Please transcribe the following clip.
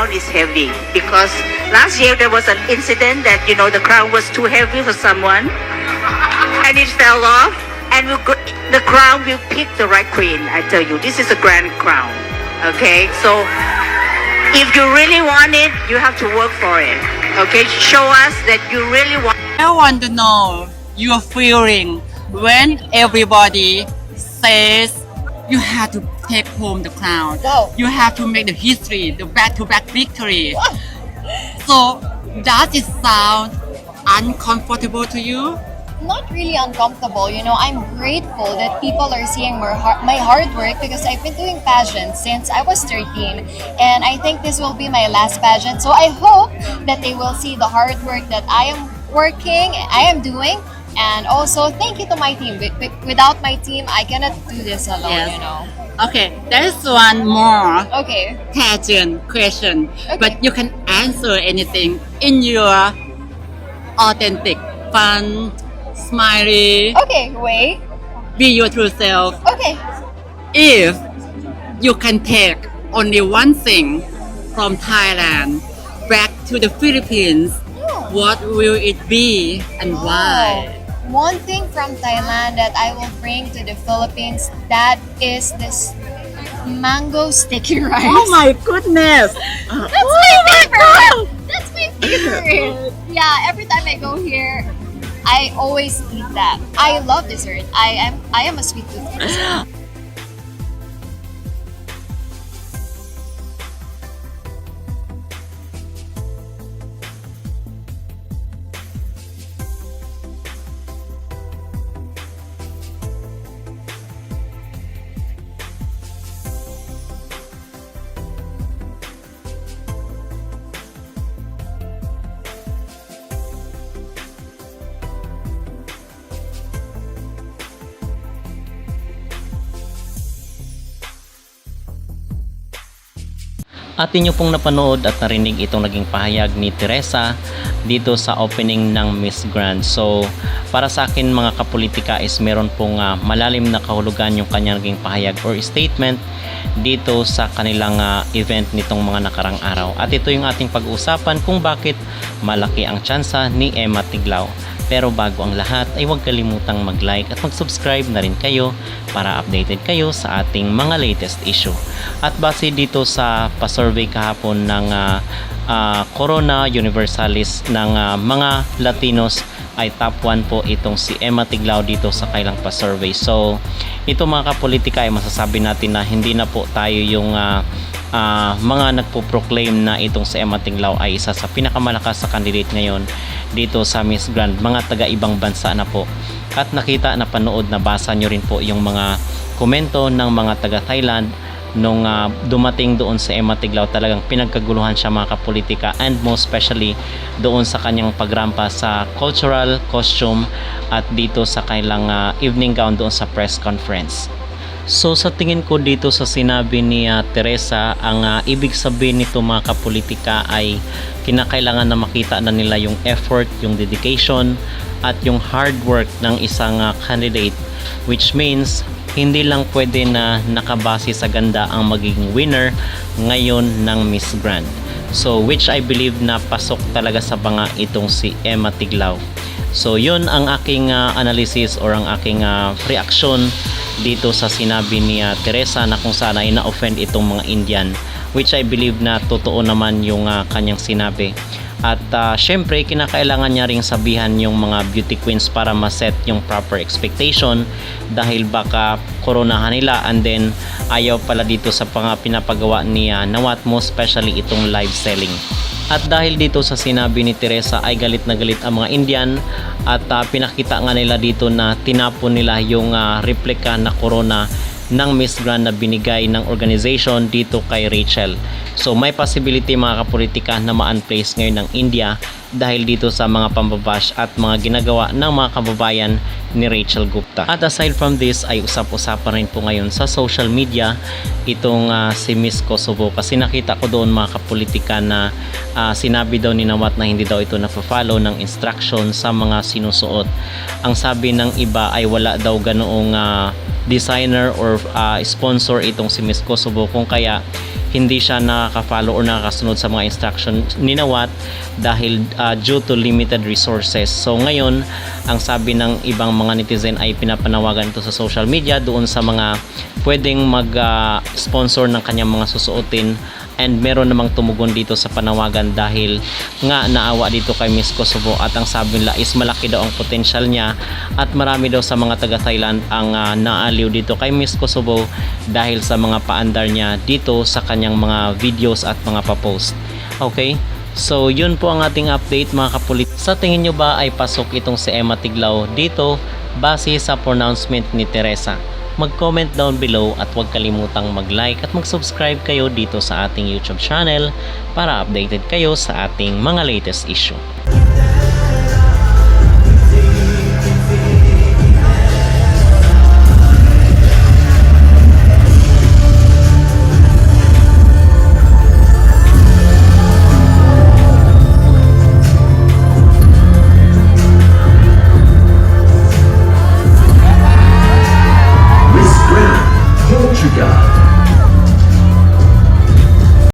crown is heavy because last year there was an incident that you know the crown was too heavy for someone and it fell off and we go, the crown will pick the right queen i tell you. This is a grand crown okay? So if you really want it you have to work for it okay? Show us that you really want I want to know your feeling when everybody says you have to take home the crown. Wow. You have to make the history, the back-to-back victory. so does it sound uncomfortable to you? Not really uncomfortable, you know. I'm grateful that people are seeing my hard, my hard work because I've been doing pageants since I was 13, and I think this will be my last pageant. So I hope that they will see the hard work that I am working, I am doing, and also thank you to my team. Wi- wi- Without my team, I cannot do this alone. Yes. You know. Okay, there's one more Okay. pageant question, but you can answer anything in your authentic, fun, smiley, Okay. Wait. be your true self. Okay. If you can take only one thing from Thailand back to the Philippines, what will it be and why? Oh. One thing from Thailand that I will bring to the Philippines that is this mango sticky rice. Oh my goodness! Uh-huh. Oh That's my favorite. That's my favorite. Yeah, every time I go here, I always eat that. I love dessert. I am I am a sweet tooth person. At inyo pong napanood at narinig itong naging pahayag ni Teresa dito sa opening ng Miss Grand. So, para sa akin mga kapolitika is meron pong ah, malalim na kahulugan yung kanyang naging pahayag or statement dito sa kanilang ah, event nitong mga nakarang araw. At ito yung ating pag-uusapan kung bakit malaki ang tsansa ni Emma Tiglao. Pero bago ang lahat ay huwag kalimutang mag-like at mag-subscribe na rin kayo para updated kayo sa ating mga latest issue. At base dito sa pa-survey kahapon ng ah, ah, Corona Universalis ng ah, mga Latinos ay top 1 po itong si Emma Tiglao dito sa kailang pa-survey. So, ito mga kapolitika ay masasabi natin na hindi na po tayo yung ah, ah, mga nagpo-proclaim na itong si Emma Tiglao ay isa sa pinakamalakas sa candidate ngayon dito sa Miss Grand. Mga taga ibang bansa na po. At nakita na panood na basa nyo rin po yung mga komento ng mga taga Thailand nung ah, dumating doon sa Emma Tiglao. Talagang pinagkaguluhan siya mga kapolitika and most especially doon sa kanyang pagrampa sa cultural costume at dito sa kailang ah, evening gown doon sa press conference So sa tingin ko dito sa sinabi ni ah, Teresa, ang ah, ibig sabihin nito mga kapolitika ay kinakailangan na makita na nila yung effort, yung dedication at yung hard work ng isang ah, candidate which means hindi lang pwede na nakabase sa ganda ang magiging winner ngayon ng Miss Grand. So which I believe na pasok talaga sa banga itong si Emma Tiglao. So yun ang aking ah, analysis or ang aking ah, reaction dito sa sinabi ni ah, Teresa na kung saan ay na-offend itong mga Indian which I believe na totoo naman yung ah, kanyang sinabi. At ah, syempre kinakailangan niya ring sabihan yung mga beauty queens para ma-set yung proper expectation dahil baka koronahan nila and then ayaw pala dito sa mga pinapagawa ni ah, Nawat mo especially itong live selling. At dahil dito sa sinabi ni Teresa ay galit na galit ang mga Indian at ah, pinakita nga nila dito na tinapon nila yung ah, replika na corona ng Miss Grand na binigay ng organization dito kay Rachel. So may possibility mga kapolitika na ma-unplace ngayon ng India dahil dito sa mga pambabash at mga ginagawa ng mga kababayan ni Rachel Gupta. At aside from this ay usap-usapan rin po ngayon sa social media itong ah, si Miss Kosovo kasi nakita ko doon mga kapolitika na ah, sinabi daw ni Nawat na hindi daw ito na-follow ng instruction sa mga sinusuot. Ang sabi ng iba ay wala daw ganoong ah, designer or ah, sponsor itong si Miss Kosovo kung kaya hindi siya nakaka-follow or nakakasunod sa mga instruction ni Nawat dahil ah, due to limited resources. So ngayon, ang sabi ng ibang mga netizen ay pinapanawagan ito sa social media doon sa mga pwedeng mag-sponsor ng kanyang mga susuotin and meron namang tumugon dito sa panawagan dahil nga naawa dito kay Miss Kosovo at ang sabi nila is malaki daw ang potential niya at marami daw sa mga taga Thailand ang ah, naaliw dito kay Miss Kosovo dahil sa mga paandar niya dito sa kanyang mga videos at mga papost. Okay? So yun po ang ating update mga kapulit. Sa tingin nyo ba ay pasok itong si Emma Tiglao dito base sa pronouncement ni Teresa? Mag-comment down below at huwag kalimutang mag-like at mag-subscribe kayo dito sa ating YouTube channel para updated kayo sa ating mga latest issue.